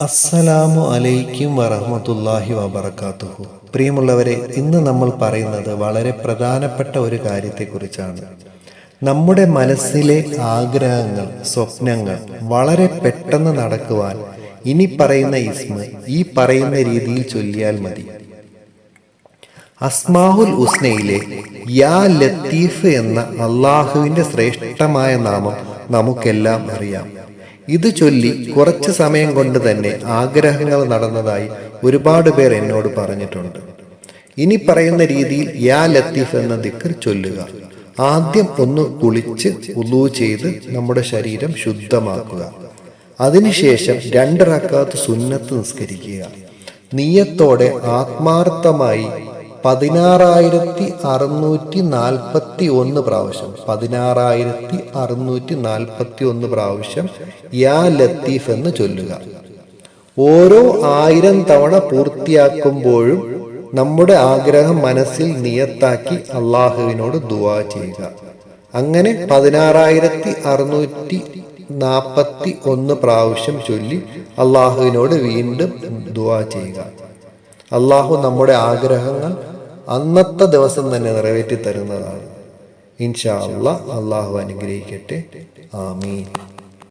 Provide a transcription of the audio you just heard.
അസ്സലാമു അലൈക്കും വറഹമത്തല്ലാഹി വബർക്കാത്തുഹു പ്രിയമുള്ളവരെ ഇന്ന് നമ്മൾ പറയുന്നത് വളരെ പ്രധാനപ്പെട്ട ഒരു കാര്യത്തെക്കുറിച്ചാണ്. നമ്മുടെ മനസ്സിലെ ആഗ്രഹങ്ങൾ സ്വപ്നങ്ങൾ വളരെ പെട്ടെന്ന് നടക്കുവാൻ ഇനി പറയുന്ന ഇസ്മ ഈ പറയുന്ന രീതിയിൽ ചൊല്ലിയാൽ മതി. അസ്മാഹുൽ ഉസ്നയിലെ യാ ലത്തീഫ് എന്ന അള്ളാഹുവിന്റെ ശ്രേഷ്ഠമായ നാമം നമുക്കെല്ലാം അറിയാം. ഇത് ചൊല്ലി കുറച്ച് സമയം കൊണ്ട് തന്നെ ആഗ്രഹങ്ങൾ നടന്നതായി ഒരുപാട് പേർ എന്നോട് പറഞ്ഞിട്ടുണ്ട്. ഇനി പറയുന്ന രീതിയിൽ യാ ലത്തീഫ് എന്ന ദിക്കർ ചൊല്ലുക. ആദ്യം ഒന്ന് കുളിച്ച് ഉലു ചെയ്ത് നമ്മുടെ ശരീരം ശുദ്ധമാക്കുക. അതിനുശേഷം രണ്ട് റക്കാത്ത് സുന്നത്ത് നിസ്കരിക്കുക. നീയത്തോടെ ആത്മാർത്ഥമായി പതിനാറായിരത്തി അറുന്നൂറ്റി നാൽപ്പത്തി ഒന്ന് പ്രാവശ്യം. പതിനാറായിരത്തി അറുന്നൂറ്റി നാൽപ്പത്തി ഒന്ന് പ്രാവശ്യം യാ ലത്തീഫ് എന്ന് ചൊല്ലുക. ഓരോ ആയിരം തവണ പൂർത്തിയാക്കുമ്പോഴും നമ്മുടെ ആഗ്രഹം മനസ്സിൽ നിയത്താക്കി അള്ളാഹുവിനോട് ദുവാ ചെയ്യുക. അങ്ങനെ പതിനാറായിരത്തി അറുന്നൂറ്റി നാൽപ്പത്തി ഒന്ന് പ്രാവശ്യം ചൊല്ലി അള്ളാഹുവിനോട് വീണ്ടും ദുവാ ചെയ്യുക. അള്ളാഹു നമ്മുടെ ആഗ്രഹങ്ങൾ അന്നത്തെ ദിവസം തന്നെ നിറവേറ്റി തരുന്നതാണ് ഇൻഷാ അള്ളാഹ് അള്ളാഹു അനുഗ്രഹിക്കട്ടെ. ആമീൻ.